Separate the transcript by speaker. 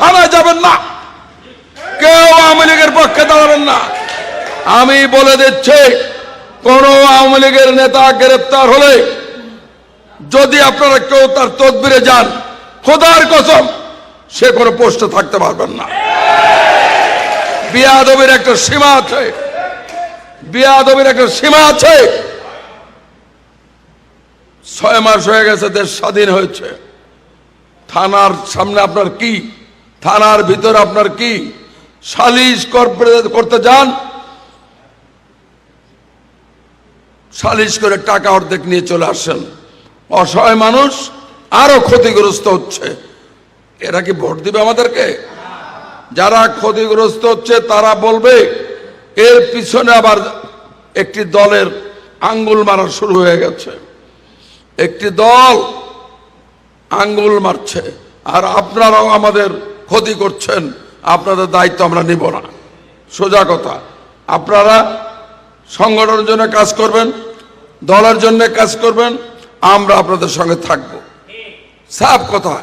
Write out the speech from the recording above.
Speaker 1: থানায় যাবেন না। কেউ আওয়ামী লীগের পক্ষে দাঁড়াবেন না। আমি বলে দিচ্ছি, কোন আওয়ামী লীগের নেতা গ্রেপ্তার হলে যদি আপনারা কেউ তার তদবিরে যান, খোদার কসম, সে কোনো পোস্টে থাকতে পারবেন না। বিয়াদবির একটা সীমা আছে। বিয়াদবির একটা সীমা আছে। ছয় মাস হয়ে গেছে, দেশ স্বাধীন হয়েছে। থানার সামনে আপনার কি থানার ভিতর আপনার কি সালিশ করতে- যান? সালিশ করে টাকা অর্ধেক নিয়ে চলে আসেন। অসহায় মানুষ আরও ক্ষতিগ্রস্ত হচ্ছে। এরা কি ভোট দিবে আমাদেরকে? যারা ক্ষতিগ্রস্ত হচ্ছে তারা বলবে, এর পিছনে আবার একটি দলের আঙ্গুল মারা শুরু হয়ে গেছে। একটি দল আঙ্গুল মারছে। আর আপনারাও আমাদের ক্ষতি করছেন, আপনাদের দায়িত্ব আমরা নিব না। সোজা কথা, আপনারা সংগঠনের জন্য কাজ করবেন, দলের জন্য কাজ করবেন, আমরা আপনাদের সঙ্গে থাকব। সাফ কথা।